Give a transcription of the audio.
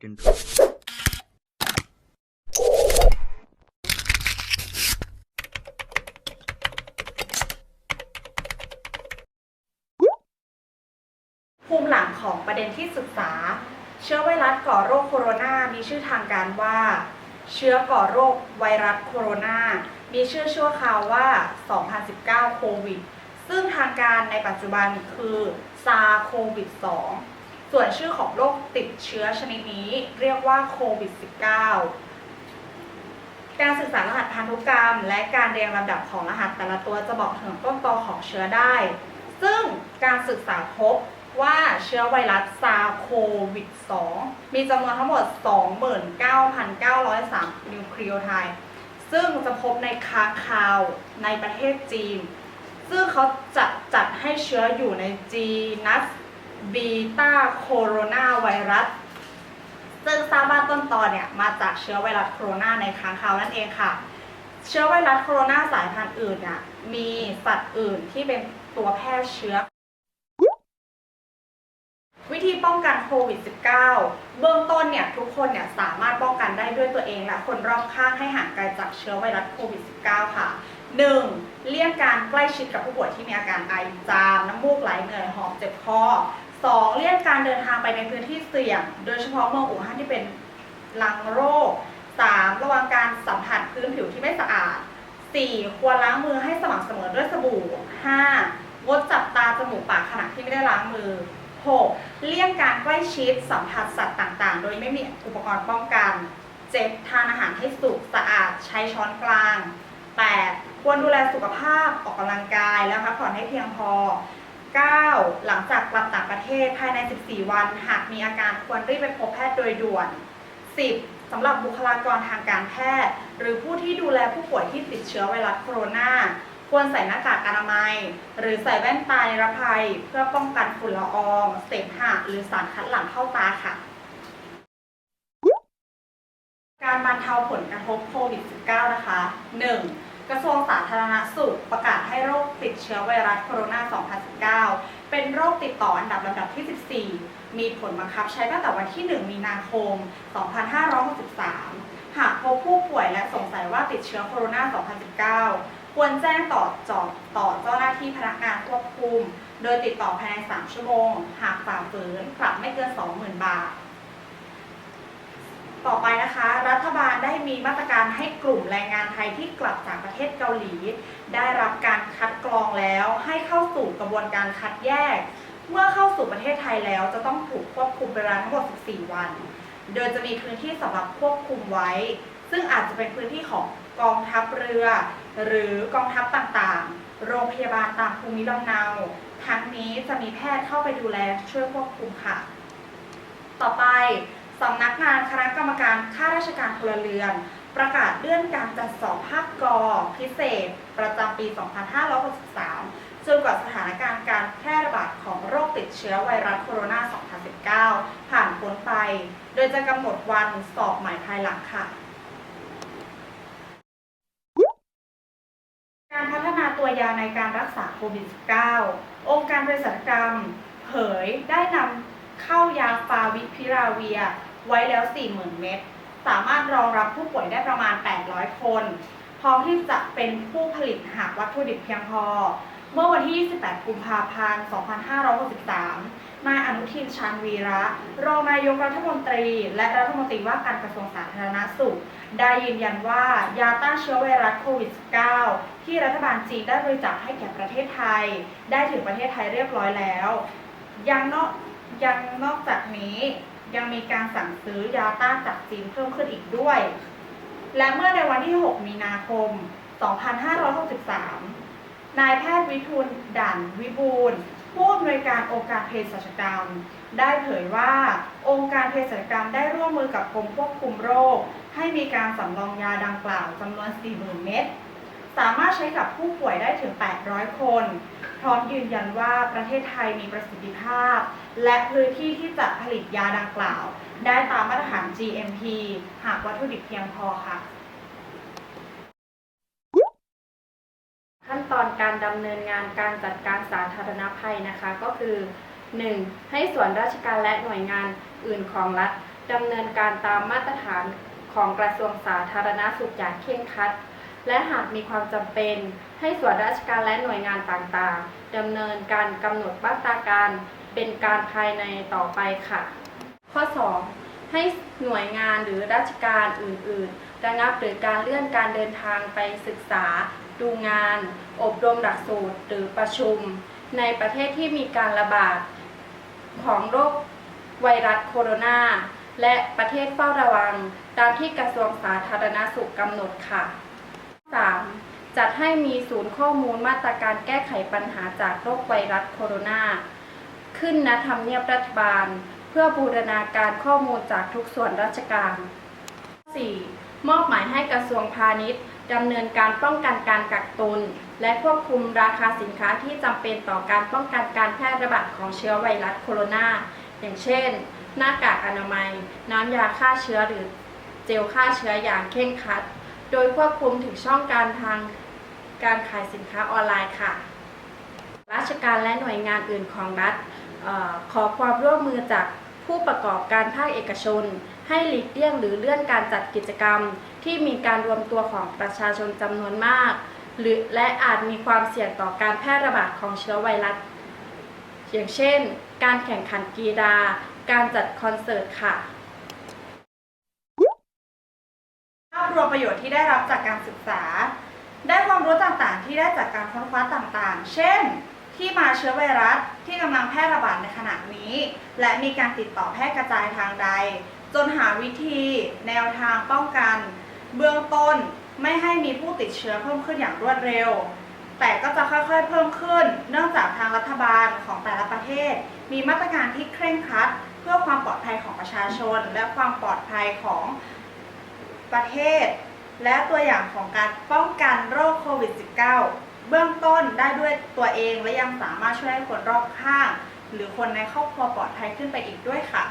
Product Intro ภูมิหลังของประเด็นที่ศึกษา เชื้อไวรัสก่อโรคโคโรนามีชื่อทางการว่า เชื้อก่อโรคไวรัสโคโรนา มีชื่อชั่วคราวว่า 2019 โควิด ซึ่งทางการในปัจจุบันคือซาโควิด 2 ส่วนชื่อของโรคติดเชื้อชนิดนี้เรียกว่าโควิด 19 การศึกษารหัสพันธุกรรม และการเรียงลำดับของรหัสแต่ละตัวจะบอกถึงต้นตอของเชื้อได้ ซึ่งการศึกษาพบว่าเชื้อไวรัสซาโควิด 2 มีจำนวนทั้งหมด 29,903 นิวคลีโอไทด์ซึ่งจะพบในคาคาวในประเทศจีน ซึ่งเขาจะจัดให้เชื้ออยู่ในจีนัส บีตาโคโรนาไวรัสซึ่งทราบว่าต้นตอเนี่ยมาจากเชื้อไวรัสโคโรนาในค้างคาวนั่นเองค่ะ เชื้อไวรัสโคโรนาสายพันธุ์อื่นเนี่ยมีสัตว์อื่นที่เป็นตัวแพร่เชื้อ วิธีป้องกันโควิด -19 เบื้องต้นเนี่ยทุกคนเนี่ยสามารถป้องกันได้ด้วยตัวเองและคนรอบข้างให้ห่างไกลจากเชื้อไวรัสโควิด -19 ค่ะ 1. เลี่ยงการใกล้ชิดกับผู้ป่วยที่มีอาการไอจาม น้ำมูกไหลเหนื่อยหอบเจ็บคอ 2. เลี่ยงการเดินทางไปในพื้นที่เสี่ยง โดยเฉพาะเมืองอู่ฮั่นที่เป็นลังโรค 3. ระวังการสัมผัสพื้นผิวที่ไม่สะอาด 4. ควรล้างมือให้สม่ำเสมอด้วยสบู่ 5. งดจับตาจมูกปากขณะที่ไม่ได้ล้างมือ 6. เลี่ยงการใกล้ชิดสัมผัสสัตว์ต่างๆ โดยไม่มีอุปกรณ์ป้องกัน 7. ทานอาหารให้สุกสะอาดใช้ช้อนกลาง 8. ควรดูแลสุขภาพออกกำลังกายและพักผ่อนให้เพียงพอ 9. หลังจากกลับต่างประเทศภายใน 14 วัน หากมีอาการควรรีบไปพบแพทย์โดยด่วน 10. สำหรับบุคลากรทางการแพทย์ หรือผู้ที่ดูแลผู้ป่วยที่ติดเชื้อไวรัสโคโรนาควรใส่หน้ากากอนามัย หรือใส่แว่นตานิรภัย เพื่อป้องกันฝุ่นละออง เสมหะหรือสารคัดหลั่งเข้าตาค่ะ การบรรเทาผลกระทบโควิด -19 นะคะ 1. กระทรวงสาธารณสุขประกาศให้โรคติดเชื้อไวรัสโคโรนา 2019 เป็นโรคติดต่ออันดับลำดับที่ 14 มีผลบังคับใช้ตั้งแต่วันที่ 1 มีนาคม 2563 หากพบผู้ป่วยและสงสัยว่าติดเชื้อโคโรนา 2019 ควรแจ้งต่อจอต่อเจ้าหน้าที่พนักงานควบคุม โดยติดต่อภายใน 3 ชั่วโมง หากฝ่าฝืนปรับไม่เกิน 20,000 บาท ต่อไปนะคะ รัฐบาลได้มีมาตรการให้กลุ่มแรงงานไทยที่กลับจากประเทศเกาหลี ได้รับการคัดกรองแล้วให้เข้าสู่กระบวนการคัดแยก เมื่อเข้าสู่ประเทศไทยแล้วจะต้องถูกควบคุมเป็นเวลาทั้งหมด 14 วัน โดยจะมีพื้นที่สำหรับควบคุมไว้ ซึ่งอาจจะเป็นพื้นที่ของกองทัพเรือ หรือกองทัพต่างๆ โรงพยาบาลตามภูมิลำเนา ทั้งนี้จะมีแพทย์เข้าไปดูแลช่วยควบคุมค่ะ ต่อไป สำนักงานคณะกรรมการข้าราชการพลเรือน ประกาศเลื่อนการจัดสอบภาคกอพิเศษ ประจำปี 2563 จนกว่าสถานการณ์การแพร่ระบาดของโรคติดเชื้อไวรัสโคโรนา 2019 ผ่านพ้นไป โดยจะกำหนดวันสอบใหม่ภายหลังค่ะ การพัฒนาตัวยาในการรักษาโควิด -19 องค์การเภสัชกรรม เผยได้นำเข้ายาฟาวิพิราเวีย ไว้แล้ว 40,000 เม็ดสามารถรองรับผู้ป่วยได้ประมาณ 800 คน พร้อมที่จะเป็นผู้ผลิตหากวัตถุดิบเพียงพอ เมื่อวันที่ 28 กุมภาพันธ์ 2563 นายอนุทินชาญวีระ รองนายกรัฐมนตรี และรัฐมนตรีว่าการกระทรวงสาธารณสุข ได้ยืนยันว่ายาต้านเชื้อไวรัสโควิด -19 ที่รัฐบาลจีนได้บริจาคให้แก่ประเทศไทย ได้ถึงประเทศไทยเรียบร้อยแล้ว ยังนอกยังนอกจากนี้ ยังมีการสั่งซื้อยาต้านจากจีนเพิ่มขึ้นอีกด้วย และเมื่อในวันที่ 6 มีนาคม 2563 นายแพทย์วิทูลด่นวิบูลผู้อำนวยการองค์การเภสัชกรรม ได้เผยว่าองค์การเภสัชกรรมได้ร่วมมือกับกรมควบคุมโรค ให้มีการสำรองยาดังกล่าวจำนวน 40,000 เม็ด สามารถใช้กับผู้ป่วยได้ถึง 800 คน พร้อมยืนยันว่าประเทศไทยมีประสิทธิภาพ และพื้นที่ที่จะผลิตยาดังกล่าว ได้ตามมาตรฐาน GMP หากวัตถุดิบเพียงพอค่ะ ขั้นตอนการดำเนินงานการจัดการสาธารณภัยนะคะก็คือ 1. ให้ส่วนราชการและหน่วยงานอื่นของรัฐดำเนินการตามมาตรฐานของกระทรวงสาธารณสุขอย่างเคร่งครัด และหากมีความจำเป็นให้ส่วนราชการและหน่วยงานต่างๆดำเนินการกำหนดมาตรการเป็นการภายในต่อไปค่ะ ข้อ 2 ให้หน่วยงานหรือราชการอื่น ๆ ระงับหรือการเลื่อนการเดินทางไปศึกษา ดูงาน อบรมหลักสูตรหรือประชุม ในประเทศที่มีการระบาดของโรคไวรัสโคโรนาและประเทศเฝ้าระวัง ตามที่กระทรวงสาธารณสุขกำหนดค่ะ 3. จัดให้มีศูนย์ข้อมูลมาตรการแก้ไขปัญหาจากโรคไวรัสโคโรนาขึ้นณทำเนียบรัฐบาล เพื่อบูรณาการข้อมูลจากทุกส่วนราชการ 4. มอบหมายให้กระทรวงพาณิชย์ดำเนินการป้องกันการกักตุน และควบคุมราคาสินค้าที่จำเป็นต่อการป้องกันการแพร่ระบาดของเชื้อไวรัสโคโรนา อย่างเช่น หน้ากากอนามัย น้ำยาฆ่าเชื้อหรือเจลฆ่าเชื้ออย่างเคร่งครัด โดยควบคุมถึงช่องการทางการขายสินค้าออนไลน์ค่ะ ราชการและหน่วยงานอื่นของรัฐออขอความร่วมมือจากผู้ประกอบการภาคเอกชน ให้หลีกเลี่ยงหรือเลื่อนการจัดกิจกรรม ที่มีการรวมตัวของประชาชนจำนวนมาก หรือและอาจมีความเสี่ยงต่อการแพร่ระบาดของเชื้อไวรัส อย่างเช่น การแข่งขันกีฬา การจัดคอนเสิร์ตค่ะ ภาพ รวมประโยชน์ที่ได้รับจากการศึกษา ได้ความรู้ต่างๆ ที่ได้จากการค้นคว้าต่างๆ เช่น ที่มาเชื้อไวรัสที่กำลังแพร่ระบาดในขณะนี้ และมีการติดต่อแพร่กระจายทางใด จนหาวิธี แนวทางป้องกัน เบื้องต้นไม่ให้มีผู้ติดเชื้อเพิ่มขึ้นอย่างรวดเร็ว แต่ก็จะค่อยๆเพิ่มขึ้น เนื่องจากทางรัฐบาลของแต่ละประเทศ มีมาตรการที่เคร่งครัด เพื่อความปลอดภัยของประชาชน และความปลอดภัยของ ประเทศ และตัวอย่างของการป้องกันโรคโควิด -19 เบื้องต้นได้ด้วยตัวเองและยังสามารถช่วยให้คนรอบข้าง หรือคนในครอบครัวปลอดภัยขึ้นไปอีกด้วยค่ะ